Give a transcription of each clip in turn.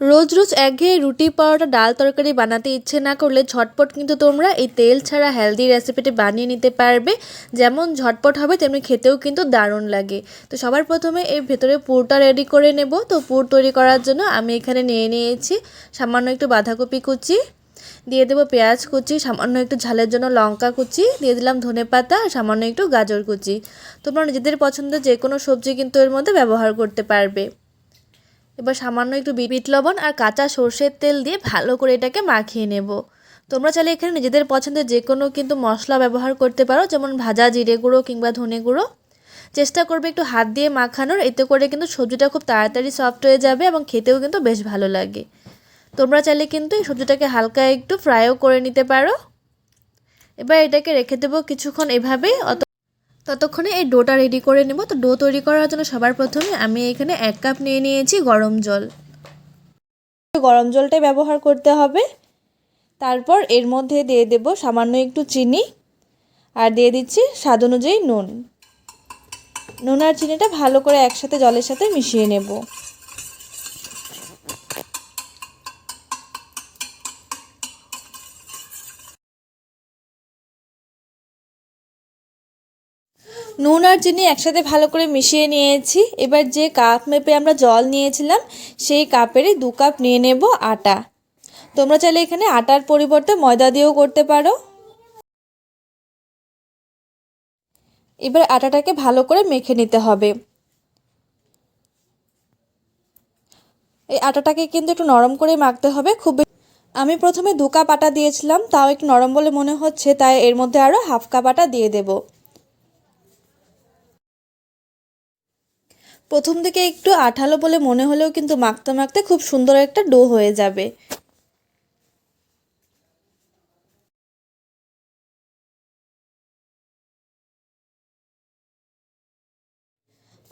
রোজ রোজ একঘেয়ে রুটি, পরোটা, ডাল তরকারি বানাতে ইচ্ছে না করলে ঝটপট কিন্তু তোমরা এই তেল ছাড়া হেলদি রেসিপিটি বানিয়ে নিতে পারবে। যেমন ঝটপট হবে, তেমনি খেতেও কিন্তু দারুণ লাগে। তো সবার প্রথমে এর ভেতরে পুরটা রেডি করে নেব। তো পুর তৈরি করার জন্য আমি এখানে নিয়ে নিয়েছি সামান্য একটু বাঁধাকপি কুচি, দিয়ে দেবো পেঁয়াজ কুচি, সামান্য একটু ঝালের জন্য লঙ্কা কুচি, দিয়ে দিলাম ধনে পাতা আর সামান্য একটু গাজর কুচি। তোমরা নিজেদের পছন্দের যে কোনো সবজি কিন্তু এর মধ্যে ব্যবহার করতে পারবে। এবার সামান্য একটু বিট লবণ আর কাঁচা সর্ষের তেল দিয়ে ভালো করে এটাকে মাখিয়ে নেব। তোমরা চাইলে এখানে নিজেদের পছন্দের যে কোনো কিন্তু মশলা ব্যবহার করতে পারো, যেমন ভাজা জিরে গুঁড়ো কিংবা ধনে গুঁড়ো। চেষ্টা করবে একটু হাত দিয়ে মাখানোর, এতে করে কিন্তু সবজিটা খুব তাড়াতাড়ি সফট হয়ে যাবে এবং খেতেও কিন্তু বেশ ভালো লাগে। তোমরা চাইলে কিন্তু এই সবজিটাকে হালকা একটু ফ্রাইও করে নিতে পারো। এবার এটাকে রেখে দেবো কিছুক্ষণ এভাবেই, অত ততক্ষণে এই ডোটা রেডি করে নেব। তো ডো তৈরি করার জন্য সবার প্রথমে আমি এখানে এক কাপ নিয়ে নিয়েছি গরম জল। গরম জলটাই ব্যবহার করতে হবে। তারপর এর মধ্যে দিয়ে দেব সামান্য একটু চিনি আর দিয়ে দিচ্ছি স্বাদ অনুযায়ী নুন। নুন আর চিনিটা ভালো করে একসাথে জলের সাথে মিশিয়ে নেব। নুন আর চিনি একসাথে ভালো করে মিশিয়ে নিয়েছি। এবার যে কাপ মেপে আমরা জল নিয়েছিলাম, সেই কাপেরই দু কাপ নিয়ে নেব আটা। তোমরা চাইলে এখানে আটার পরিবর্তে ময়দা দিয়েও করতে পারো। এবার আটাটাকে ভালো করে মেখে নিতে হবে। এই আটাটাকে কিন্তু একটু নরম করে মাখতে হবে। খুব আমি প্রথমে দু কাপ আটা দিয়েছিলাম, তাও একটু নরম বলে মনে হচ্ছে, তাই এর মধ্যে আরও হাফ কাপ আটা দিয়ে দেবো। প্রথম দিকে একটু আঠালো বলে মনে হলেও কিন্তু মাখতে মাখতে খুব সুন্দর একটা ডো হয়ে যাবে।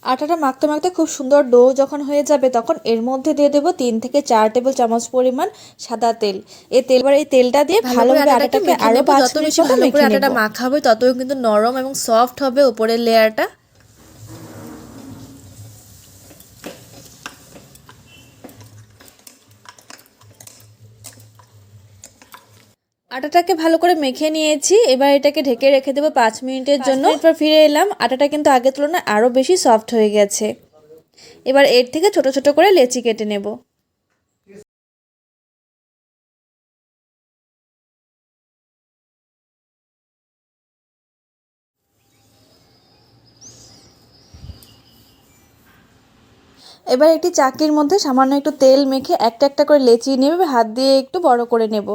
আটাটা মাখতে মাখতে খুব সুন্দর ডো যখন হয়ে যাবে তখন এর মধ্যে দিয়ে দেবো তিন থেকে চার টেবিল চামচ পরিমাণ সাদা তেল। এই তেল এবার এই তেলটা দিয়ে ভালোভাবে আটাটাকে আরও পাঁচ মিনিট ভালো আটাটা মাখা হবে ততই কিন্তু নরম এবং সফট হবে উপরের লেয়ারটা আটাটাকে ভালো করে মেখে নিয়েছি। এবার এটাকে ঢেকে রেখে দেবো পাঁচ মিনিটের জন্য। এরপর ফিরে এলাম। আটাটা কিন্তু আগের তুলনায় আরও বেশি সফট হয়ে গেছে। এবার এর থেকে ছোট ছোট করে লেচি কেটে নেব। এবার একটি চাকির মধ্যে সামান্য একটু তেল মেখে একটা একটা করে লেচি নেবে হাত দিয়ে একটু বড় করে নেব।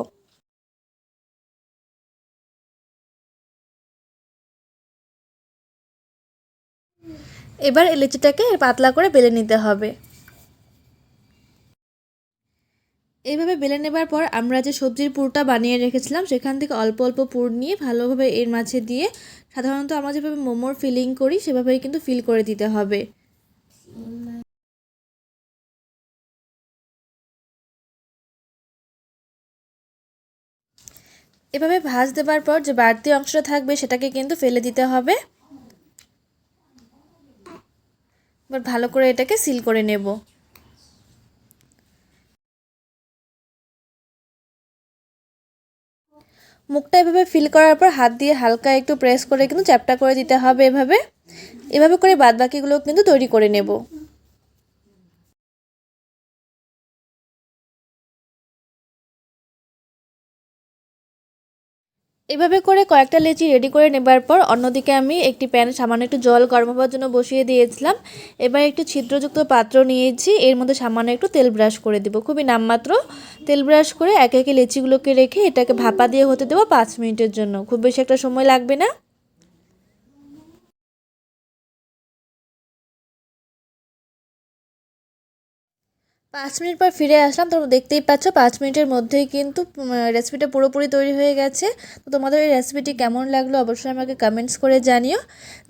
এবার লিচিটাকে পাতলা করে বেলে নিতে হবে। এইভাবে বেলে নেবার পর আমরা যে সবজির পুরটা বানিয়ে রেখেছিলাম, সেখান থেকে অল্প অল্প পুর নিয়ে ভালোভাবে এর মাঝে দিয়ে সাধারণত আমরা যেভাবে মোমোর ফিলিং করি, সেভাবেই কিন্তু ফিল করে দিতে হবে। এভাবে ভাজ দেবার পর যে বাড়তি অংশটা থাকবে, সেটাকে কিন্তু ফেলে দিতে হবে। এবার ভালো করে এটাকে সিল করে নেব। মুখটা এভাবে ফিল করার পর হাত দিয়ে হালকা একটু প্রেস করে কিন্তু চ্যাপটা করে দিতে হবে এভাবে। এভাবে করে বাদবাকিগুলো কিন্তু তৈরি করে নেব। এভাবে করে কয়েকটা লেচি রেডি করে নেবার পর অন্যদিকে আমি একটি প্যানে সামান্য একটু জল গরম হওয়ার জন্য বসিয়ে দিয়েছিলাম। এবার একটু ছিদ্রযুক্ত পাত্র নিয়েছি। এর মধ্যে সামান্য একটু তেল ব্রাশ করে দেবো। খুবই নামমাত্র তেল ব্রাশ করে একে একে লেচিগুলোকে রেখে এটাকে ভাপা দিয়ে হতে দেবো পাঁচ মিনিটের জন্য। খুব বেশি একটা সময় লাগবে না। পাঁচ মিনিট পর ফিরে আসলাম, তোমরা দেখতেই পাচ্ছ পাঁচ মিনিটের মধ্যেই কিন্তু রেসিপিটা পুরোপুরি তৈরি হয়ে গেছে। তো তোমাদের এই রেসিপিটি কেমন লাগল অবশ্যই আমাকে কমেন্টস করে জানিও।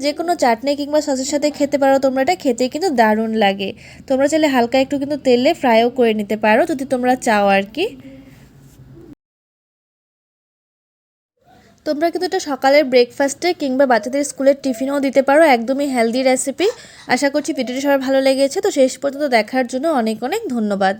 যে কোনো চাটনি কিংবা সসের সাথে খেতে পারো তোমরা, এটা খেতে কিন্তু দারুণ লাগে। তোমরা চাইলে হালকা একটু কিন্তু তেলে ফ্রাইও করে নিতে পারো যদি তোমরা চাও আর কি। তোমরা কিন্তু এটা সকালের ব্রেকফাস্টে কিংবা বাচ্চাদের স্কুলের টিফিনেও দিতে পারো, একদমই হেলদি রেসিপি আশা করছি ভিডিওটি সবার ভালো লেগেছে, তো শেষ পর্যন্ত দেখার জন্য অনেক অনেক ধন্যবাদ।